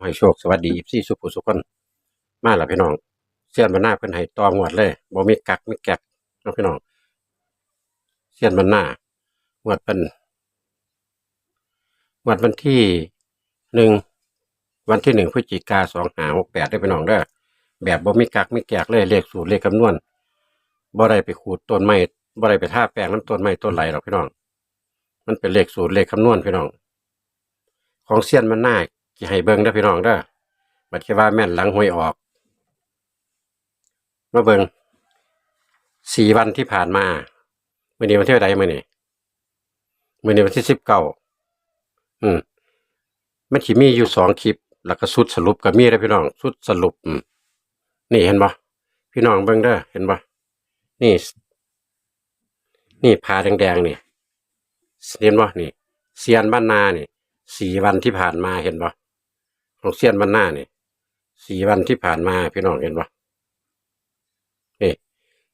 ให้โชคสวัสดีอีซี่สุขุสุขคนมาแล้วพี่น้องเสียนบรรณาเพิ่นให้ตองวดเลยบ่มีกักมีแกกนะพี่น้องเสียนบรรณางวดเป็นงวดวันที่หนึ่งวันที่หนึ่งพฤศจิกาสองหาหกแปดได้พี่น้องเด้อแบบบ่มีกักมีแกกเลยเลขสูตรเลขคำนวณบ่ได้ไปขูดต้นไม้บ่ได้ไปท่าแปลงน้ำต้นไม้ต้นไหลหรอกพี่น้อง มันเป็นเลขสูตรเลขคำนวณพี่น้อง ของเซียนมันน่า จะให้เบิ่งเด้อพี่น้องเด้อบัดคิดว่าแม่นหลังหวยออก มาเบิ่งสี่วันที่ผ่านมาเมื่อนี้วันที่เท่าใดมื่อนี้เมื่อนี้วันที่สิบเก้าอืมมันขีมีอยู่สองคลิป แล้วก็สุดสรุปก็มีเด้อพี่น้อง สุดสรุปอืมนี่เห็นบ่พี่น้องเบิ่งเด้อเห็นบ่นี่ นี่พาแดงๆนี่เห็นบ่นี่เซียนบ้านนานี่สี่วันที่ผ่านมาเห็นบ่ ของเซียนบ้านนานี่สี่วันที่ผ่านมาพี่น้องเห็นบ่นี่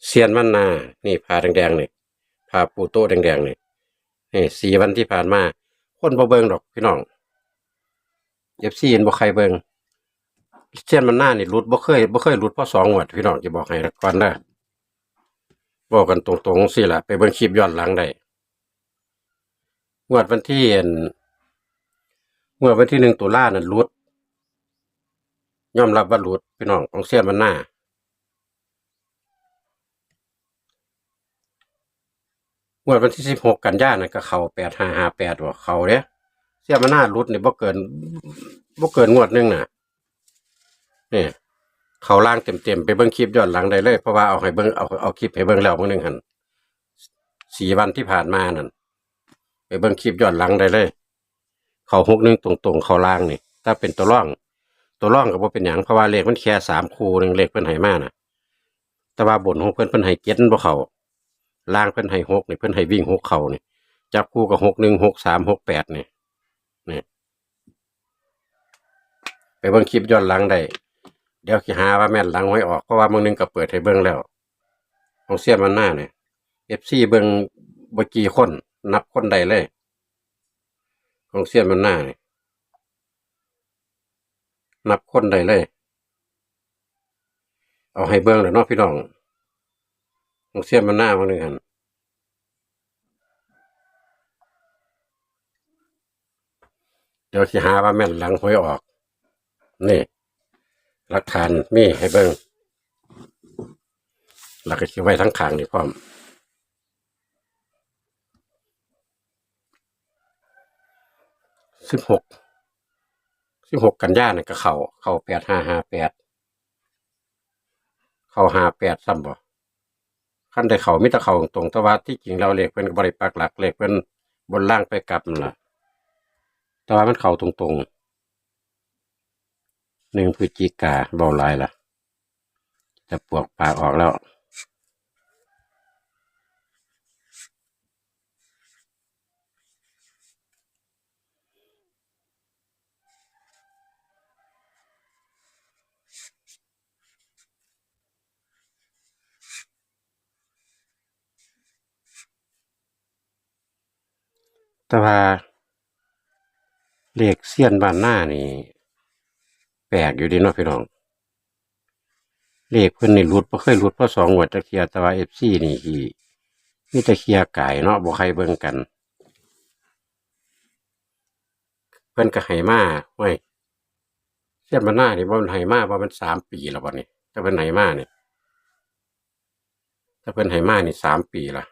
เซียนบ้านนานี่พาแดงๆนี่พาปูโต้แดงๆนี่นี่สี่วันที่ผ่านมา คนบ่เบิ่งดอกพี่น้องเอฟซีเห็นบ่ใครเบิ่งเซียนมันหน้านี่หลุดบ่เคยบ่เคยหลุดเพราะสองงวดพี่น้องจะบอกให้ก่อนเด้บอกกันตรงๆสิล่ะไปเบิ่งคลิปย้อนหลังได้งวดวันที่อั่นงวดวันที่หนึ่งตุลานั่นหลุด ยอมรับว่าหลุดพี่น้องของเซียมันหน้างวดวันที่สิบหกกันยายนนก็เข้าแปดห้าห้าแปดว่าเข้าเด้เสียมันหน้ารุดเนี่ยบ่เกินบ่เกินงวดนึงน่ะนี่เข้าล่างเต็มๆไปเบิ่งคลิปย้อนหลังได้เลย เพราะว่าเอาให้เบิ่งเอาเอาคลิปให้เบิ่งแล้วมื้อหนึงหันสี่วันที่ผ่านมานั่นไปเบิ่งคลิปย้อนหลังได้เลย เข้าหกนึงตรงๆเข้าล่างนี่ถ้าเป็นตัวร่อง ตัวร่องก็บ่เป็นหยังเพราะว่าเลขมันแค่สามคู่หนึงเลขเพิ่นให้มาน่ะแต่ว่าบนของเพิ่นเพิ่นให้เจ็ดบ่เขาล่างเพิ่นให้หกนี่เพิ่นให้วิ่งหกเขานี่จับคู่กับหกหนึ่งหกสามหกแปดนี่นี่ไปเบิ่งคลิปย้อนหลังได้เดี๋ยวสิหาว่าแม่นหลังไว้ออกเพราะว่ามึงนึงก็เปิดให้เบิ่งแล้วของเสียมันหน้าเนี่ยเอฟซีเบิ่งบ่กี่คนนับคนใดเลย ของเสียมันหน้าเนี่ย นับคนใดเลย เอาให้เบิ่งแล้วเนาะพี่น้องของเสียมันหน้ามันหนึ่งหันเดี๋ยวสิหาว่าแม่นหลังหวยออก นี่หลักฐานมีให้เบิ่งแล้วก็สิไว้ทั้งขางนี่พร้อมสิบหก สิบหกกันยานี่ยก็เขาเขาแปดห้าห้าแปดเขาห้าแปดซ้ำบ่ขั้นได้เขามิตรเขาตรงต่ว่าที่จริงเราเลขเป็นบริปักหลักเลขเป็นบนล่างไปกลับนั่นล่ะต่ว่ามันเขาตรงๆหนึ่งพฤศจิกาเบาลายล่ะ จะปวกปากออกแล้ว แต่ว่าเลขเสี้ยนบ้านหน้านี่ แปลกอยู่ดีเนาะพี่น้อง เลขเพิ่นนี่หลุดบ่เคยหลุดเพราะสองงวดจักเทียแต่ว่า FC นี่อีมีแต่เคลียร์กายเนาะบ่ใครเบิ่งกัน เพิ่นก็ให้มาไว้ยเสี้ยนบ้านหน้านี่บ่ามันให้มาว่ามันสามปีแล้วบ่นี่แต่เพิ่นให้มานี่ถ้าเพิ่นให้มานี่สามปีละ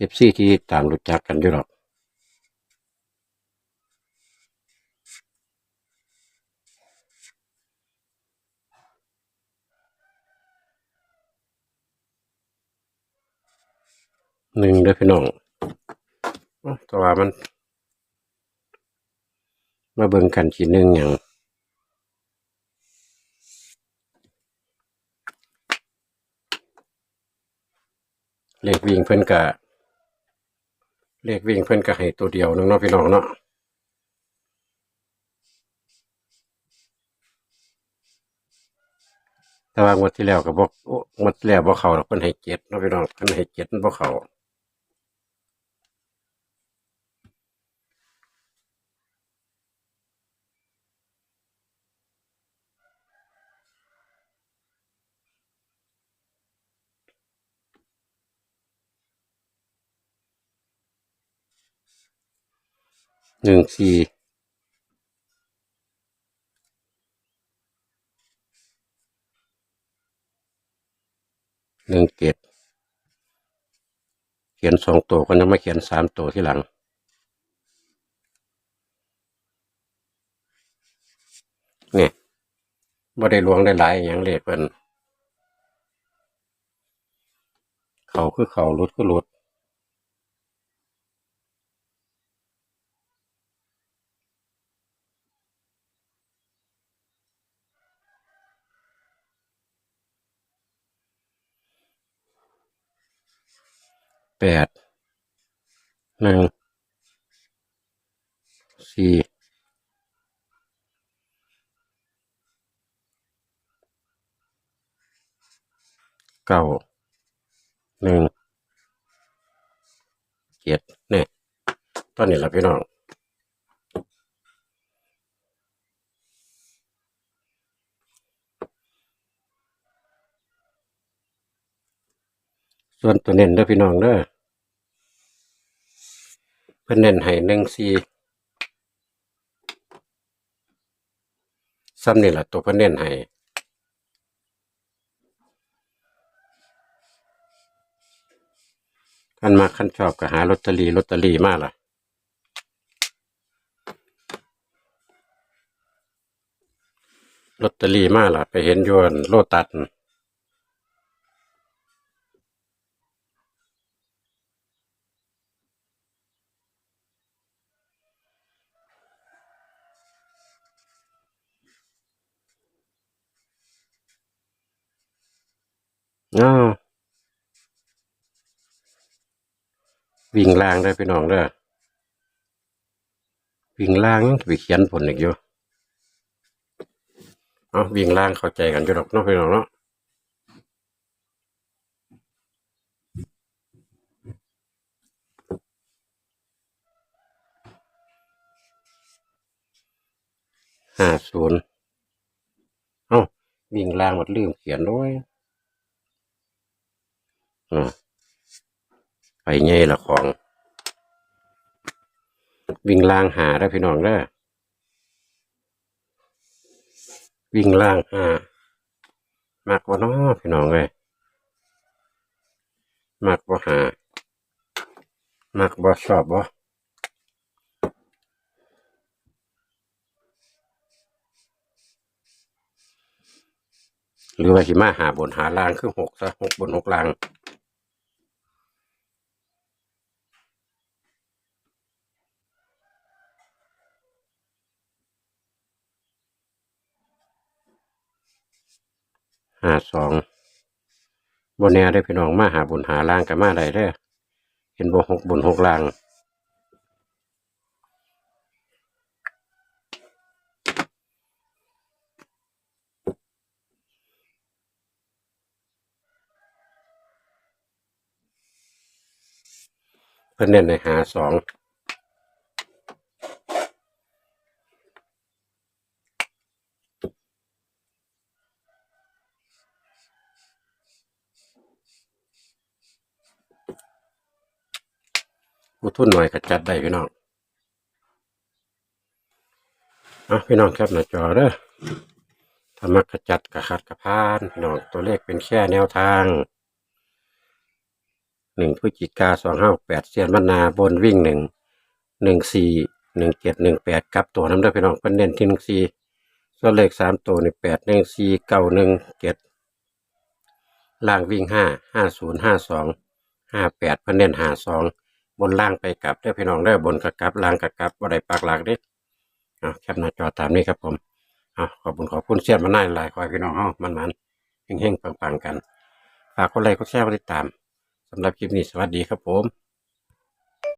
เอฟซีที่ต่างรู้จักกันอยู่หรอกหนึ่งเด้อพี่น้องต่ว่ามัน มาเบิ่งกันทีหนึ่งอย่างเลขวิ่งเพิ่นกะ เลขวิ่งเพิ่นก็ให้ตัวเดียวนึงเนาะพี่น้องเนาะแต่ว่างวดที่แล้วก็บอกงวดที่แล้วบ่เขาหรอกเพิ่นให้เจ็ดเนาะพี่น้องเพิ่นให้เจ็ดมันบ่เขา หนึ่งสี่หนึ่งเจ็ดเขียนสองตัวก็ยังไม่เขียนสามตัวที่หลัง นี่ยบ่ได้ลวงได้หลายอย่างเลขเพิ่นเขาคือเขารุดคือรุด แปดหนึ่งสี่เก้าหนึ่งเจ็ดเนี่ยตอนนี้ละพี่น้อง ส่วนตัวเน้นเด้อพี่น้องเด้อเพิ่นเน้นให้หนึ่งสี่ซ้ำนี่แหละตัวเพิ่นเน้นให้คันมาคันชอบก็หาลอตเตอรี่ลอตเตอรี่มาล่ะลอตเตอรี่มาล่ะ ไปเห็นยวนโลตัส อ้าววิ่งล่างได้พี่น้องเด้อวิ่งล่างไปเขียนผลอีกอยู่เอาวิ่งล่างเข้าใจกันอยู่ดอกเนาะพี่น้องเนาะห้าศูนย์เอ้าวิ่งล่างหมดลืมเขียนด้วย ไปไงละของ วิ่งล่างหาได้พี่น้องเด้อวิ่งล่างหามากกว่าน้อพี่น้องเลยมากกว่าหามากบ่ชอบบ่หรือว่าสิมาหาบนหาล่างคือหกซะหกบนหกล่าง หาสองบนแนวได้พี่น้องมาหาบนหาล่างกันมาได้เด้อเห็นบ่หกบนหกล่างเพิ่นเน้นในหาสอง ผู้ทุนหน่อยก็จัดได้พี่น้องอะพี่น้องครับหน้าจอเด้อถ้ามักระจัดกระขัดกระพานพี่น้องตัวเลขเป็นแค่แนวทางหนึ่งพฤศจิกาสองห้าแปดเซียนบรรนาบนวิ่งหนึ่งหนึ่งสี่หนึ่งเจ็ดหนึ่งแปดกับตัวน้ำได้พี่น้องเป็นเน้นที่หนึ่งสี่ส่วนเลขสามตัวนี่แปดหนึ่งสี่เก้าหนึ่งเจ็ดล่างวิ่งห้าห้าศูนย์ห้าสองห้าแปดเพิ่นเน้นห้าสอง บนล่างไปกลับได้อพี่น้องได้อบนกับกลับล่างกับกลับว่าได้ปากหลักเด้อะแคปหน้าจอตามนี้ครับผมอะขอบคุณขอบคุณเสียนมาหน้าหลายๆขอยพี่น้องเฮามันมันๆเฮงๆปังๆกันฝากกดไลค์กดแชร์กดติดตามสำหรับคลิปนี้สวัสดีครับผม